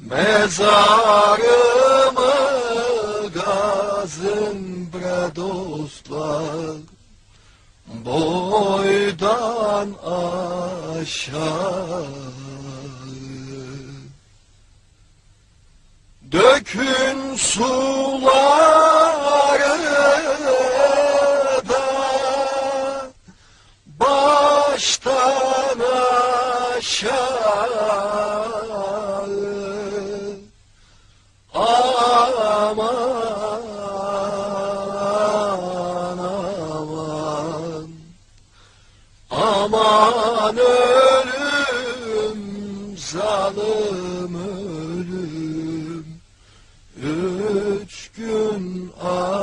Mezarımı gazın bre dostlar Boydan aşağı. Dökün suları da baştan aşağı aman ölüm zalim ölüm. Üç gün ara